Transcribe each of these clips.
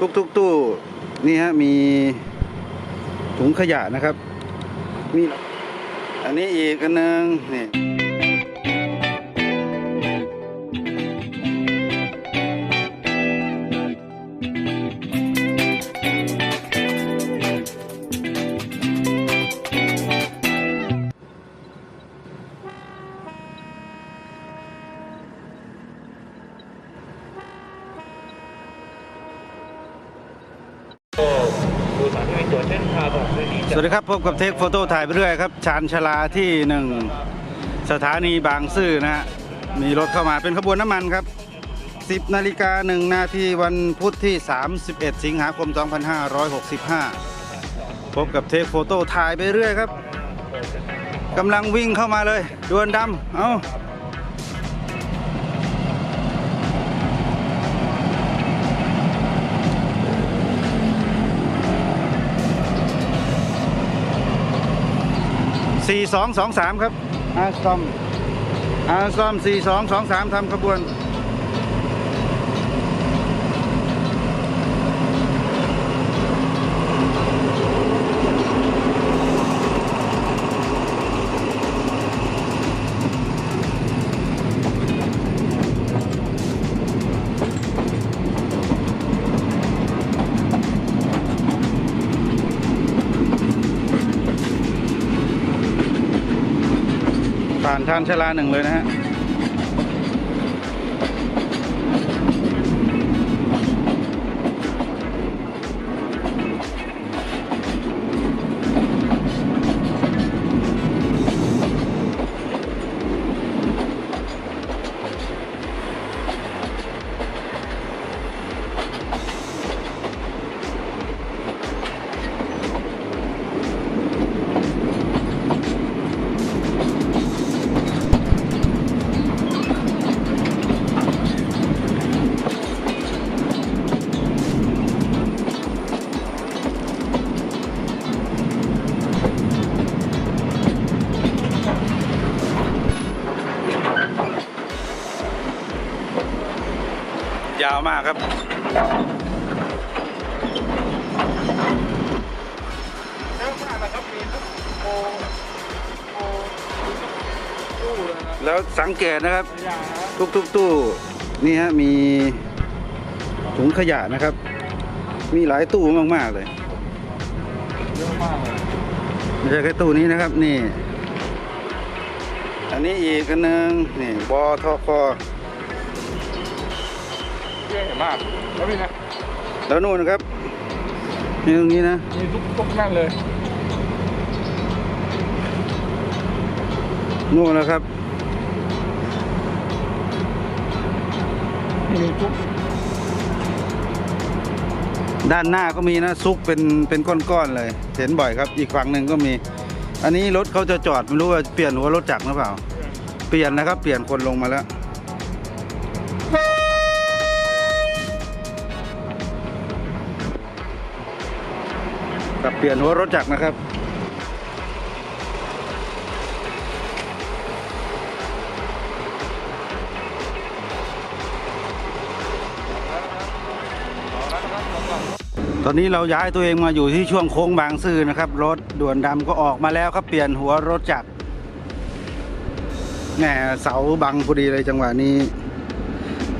ทุกๆุกๆตู้นี่ฮะมีถุงขยะนะครับ มี อันนี้อีกอันหนึงนี่ สวัสดีครับ พบกับเทคโฟโต้ถ่ายไปเรื่อยครับ ชานชลาที่หนึ่งสถานีบางซื่อนะฮะ มีรถเข้ามาเป็นขบวนน้ำมันครับ 10นาฬิกา1นาทีวันพุธที่ 31 สิงหาคม 2565 พบกับเทคโฟโต้ถ่ายไปเรื่อยครับกำลังวิ่งเข้ามาเลย ดวนดำ เอาสี่สองสองสา มครับอาซอมอาซอมสี่สองสองสามทำขบวนานชานชาลาหนึ่งเลยนะฮะ ยาวมากครับ แล้วสังเกตนะครับทุกทุกๆตู้นี่ฮะมีถุงขยะนะครับ มีหลายตู้มากๆเลยเยอะมากเลยไม่ใช่แค่ตู้นี้นะครับนี่ อันนี้อีกอันนึงนี่บอทอคอ เยอะมากแล้วนี่นะแล้วนู่นนะครับนี่ตรงนี้นะมีทุกทุกนั่นเลยนู่นนะครับมีทุกด้านหน้าก็มีนะซุกเป็นเป็นก้อนๆเลย เห็นบ่อยครับ อีกฝั่งหนึ่งก็มี อันนี้รถเขาจะจอดไม่รู้ว่าเปลี่ยนหัวรถจักรหรือเปล่า เปลี่ยนนะครับ เปลี่ยนคนลงมาแล้ว กับเปลี่ยนหัวรถจักรนะครับ ตอนนี้เราย้ายตัวเองมาอยู่ที่ช่วงโค้งบางซื่อนะครับ รถด่วนดำก็ออกมาแล้วครับเปลี่ยนหัวรถจักรแหมเสาบังพอดีเลยจังหวะนี้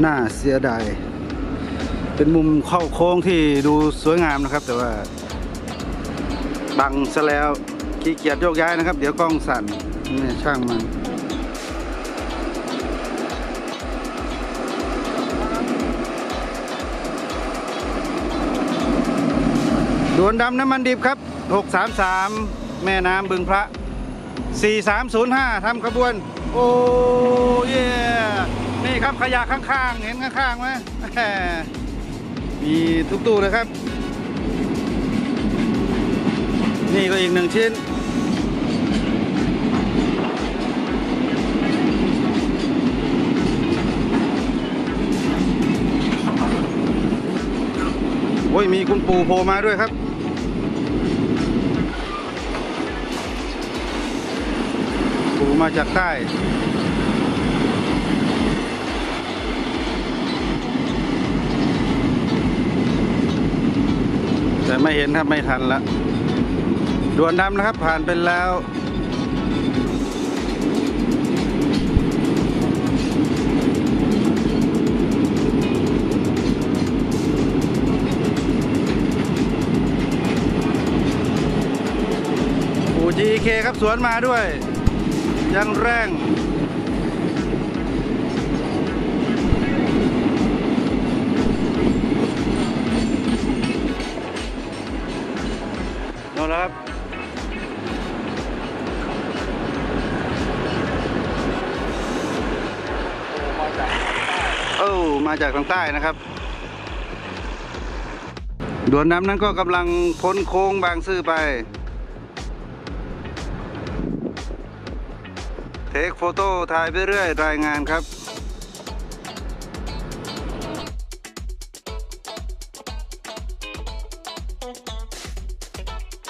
น่าเสียดายเป็นมุมเข้าโค้งที่ดูสวยงามนะครับ แต่ว่า บังซะแล้วขี้เกียจโยกย้ายนะครับ เดี๋ยวกล้องสั่นนี่ช่างมันด่วนดำน้ำมันดิบครับ 633 แม่น้ำบึงพระ 4305 ทำขบวน โอ้เย่นี่ครับขยะข้างๆ เห็นข้างๆไหมมมีทุกตู้เลยครับ นี่ก็อีกหนึ่งชิ้น โอ้ย มีคุณปู่โผล่มาด้วยครับ ปู่มาจากใต้แต่ไม่เห็นครับไม่ทันละ ด่วนดำนะครับผ่านไปแล้วอูจีเคครับสวนมาด้วย ยังแรง มาจากทางใต้นะครับด่วนน้ำนั้นก็กำลังพ้นโค้งบางซื่อไป เทคโฟโต้ถ่ายไปเรื่อยรายงานครับ